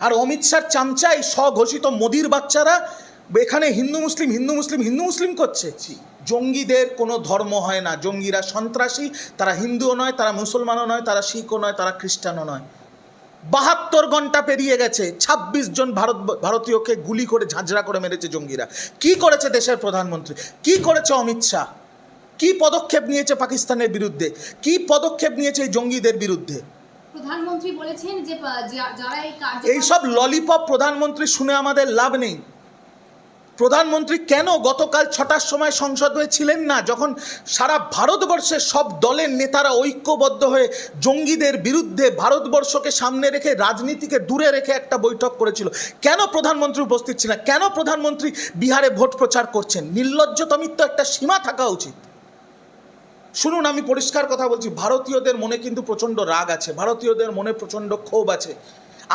আর অমিত শাহর চামচাই স্বঘোষিত মোদির বাচ্চারা এখানে হিন্দু মুসলিম হিন্দু মুসলিম হিন্দু মুসলিম করছে। জঙ্গিদের কোনো ধর্ম হয় না। জঙ্গিরা সন্ত্রাসী তারা হিন্দুও নয় তারা মুসলমানও নয় তারা শিখও নয় তারা খ্রিস্টানও নয়। বাহাত্তর ঘণ্টা পেরিয়ে গেছে। ২৬ জন ভারত ভারতীয়কে গুলি করে ঝাঁঝরা করে মেরেছে জঙ্গিরা। কি করেছে দেশের প্রধানমন্ত্রী? কি করেছে অমিত শাহ? কী পদক্ষেপ নিয়েছে পাকিস্তানের বিরুদ্ধে? কি পদক্ষেপ নিয়েছে এই জঙ্গিদের বিরুদ্ধে? প্রধানমন্ত্রী বলেছেন যে যারা এই কার্য এইসব ললিপপ প্রধানমন্ত্রী শুনে আমাদের লাভ নেই। প্রধানমন্ত্রী কেন গতকাল ছটার সময় সংসদ হয়ে ছিলেন না, যখন সারা ভারতবর্ষের সব দলের নেতারা ঐক্যবদ্ধ হয়ে জঙ্গিদের বিরুদ্ধে ভারতবর্ষকে সামনে রেখে রাজনীতিকে দূরে রেখে একটা বৈঠক করেছিল? কেন প্রধানমন্ত্রী উপস্থিত ছিলেন কেন প্রধানমন্ত্রী বিহারে ভোট প্রচার করছেন? নির্লজ্জতমিত একটা সীমা থাকা উচিত। শুনুন, আমি পরিষ্কার কথা বলছি। ভারতীয়দের মনে কিন্তু প্রচণ্ড রাগ আছে। ভারতীয়দের মনে প্রচণ্ড ক্ষোভ আছে।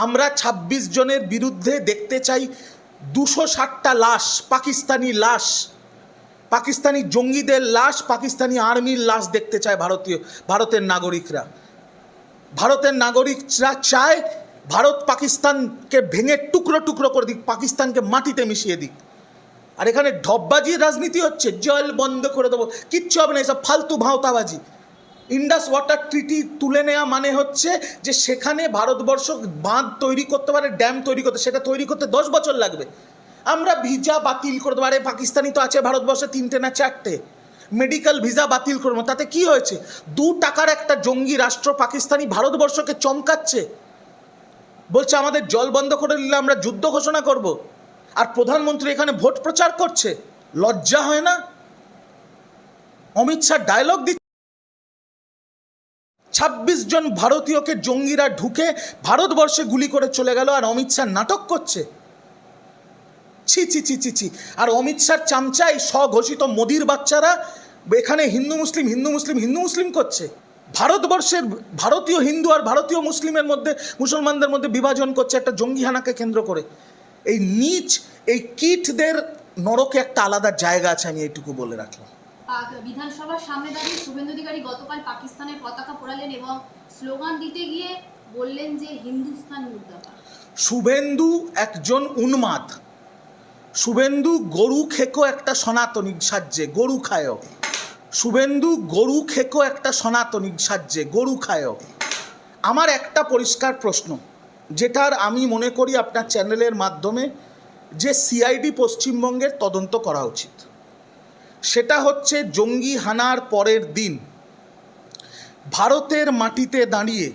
আমরা ২৬ জনের বিরুদ্ধে দেখতে চাই দুশো ষাটটা লাশ, পাকিস্তানি লাশ। পাকিস্তানি জঙ্গিদের লাশ, পাকিস্তানি আর্মির লাশ দেখতে চায় ভারতীয়, ভারতের নাগরিকরা। ভারতের নাগরিকরা চায় ভারত পাকিস্তানকে ভেঙে টুকরো টুকরো করে দিক, পাকিস্তানকে মাটিতে মিশিয়ে দিক। আর এখানে ঢপবাজির রাজনীতি হচ্ছে, জল বন্ধ করে দেবো, কিচ্ছু হবে না, এসব ফালতু ভাঁওতাবাজি। ইন্ডাস ওয়াটার ট্রিটি তুলে নেওয়া মানে হচ্ছে যে সেখানে ভারতবর্ষ বাঁধ তৈরি করতে পারে, ড্যাম তৈরি করতে, সেটা তৈরি করতে দশ বছর লাগবে। আমরা ভিসা বাতিল করে দেবো, আরে পাকিস্তানি তো আছে ভারতবর্ষে তিনটে না চারটে। মেডিকেল ভিসা বাতিল করব, তাতে কি হয়েছে? দু টাকার একটা জঙ্গি রাষ্ট্র পাকিস্তানি ভারতবর্ষকে চমকাচ্ছে। বলছে, আমাদের জল বন্ধ করে দিলে আমরা যুদ্ধ ঘোষণা করব। আর প্রধানমন্ত্রী এখানে ভোট প্রচার করছে? লজ্জা হয় না? অমিত শাহ ডায়লগ দিচ্ছে। ছাব্বিশ জন ভারতীয়কে জঙ্গিরা ঢুকে ভারতবর্ষে গুলি করে চলে গেল আর অমিত শাহ নাটক করছে। ছি ছি ছি ছি ছি। আর অমিত শাহর চামচাই স্বঘোষিত মোদির বাচ্চারা এখানে হিন্দু মুসলিম হিন্দু মুসলিম হিন্দু মুসলিম করছে। ভারতবর্ষের ভারতীয় হিন্দু আর ভারতীয় মুসলিমের মধ্যে, মুসলমানদের মধ্যে বিভাজন করছে একটা জঙ্গিহানাকে কেন্দ্র করে। এই নিচ এই কিটদের নরকে একটা আলাদা জায়গা আছে আমি এইটুকু বলে রাখলাম। বিধানসভার সামনে দাঁড়িয়ে শুভেন্দু অধিকারী গতকাল পাকিস্তানের পতাকা পোড়ালেন এবং স্লোগান দিতে গিয়ে বললেন যে হিন্দুস্তান মুর্দাবাদ শুভেন্দু একজন উন্মাদ। শুভেন্দু গরু খেকো একটা সনাতনী সাজ্যে গরু খায় শুভেন্দু গরু খেকো একটা সনাতনী সাজ্যে গরু খায় আমার একটা পরিষ্কার প্রশ্ন। যেটার আমি মনে করি আপনার চ্যানেলের মাধ্যমে যে সিআইডি পশ্চিমবঙ্গের তদন্ত করা উচিত। সেটা হচ্ছে জঙ্গি হানার পরের দিন ভারতের মাটিতে দাঁড়িয়ে